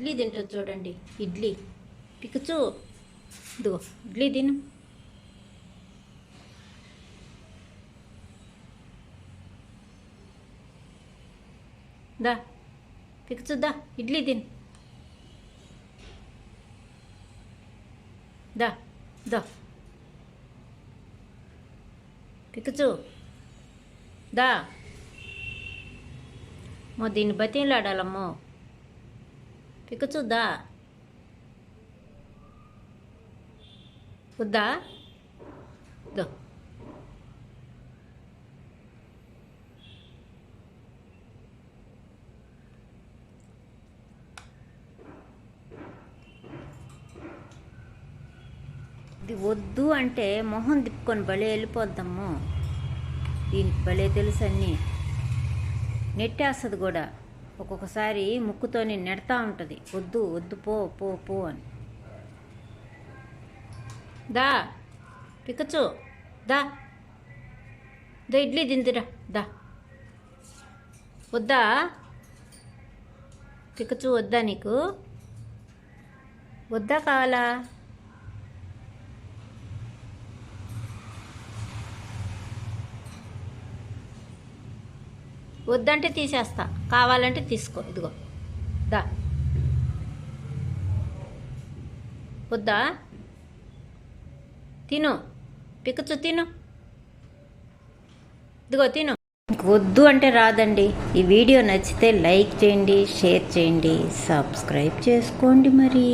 ఇడ్లీ తింటుంది చూడండి ఇడ్లీ. పికచు ఇదిగో ఇడ్లీ తిను. దా పికచు దా ఇడ్లీ తిను. దా దా పికచు దా. మో దీన్ని బతిలాడాలమ్మో పికచు చూద్దా వద్దా దో ఇది వద్దు అంటే మొహం తిప్పుకొని భలే వెళ్ళిపోద్దాము దీనికి భలే తెలుసు అన్నీ నెట్టేస్తుంది కూడా ఒక్కొక్కసారి ముక్కుతోని నెడతా ఉంటుంది. వద్దు వద్దు పో పో పో అని. దా పికచు దా దా ఇడ్లీ తిందిరా దా. వద్దా పికచు వద్దా నీకు? వద్దా కావాలా? వద్దంటే తీసేస్తా. కావాలంటే తీసుకో. ఇదిగో. దా. వద్దా? తిను. పికచు తిను. ఇదిగో తిను. వద్దు అంటే రాదండి. ఈ వీడియో నచ్చితే లైక్ చేయండి షేర్ చేయండి సబ్స్క్రైబ్ చేసుకోండి మరి.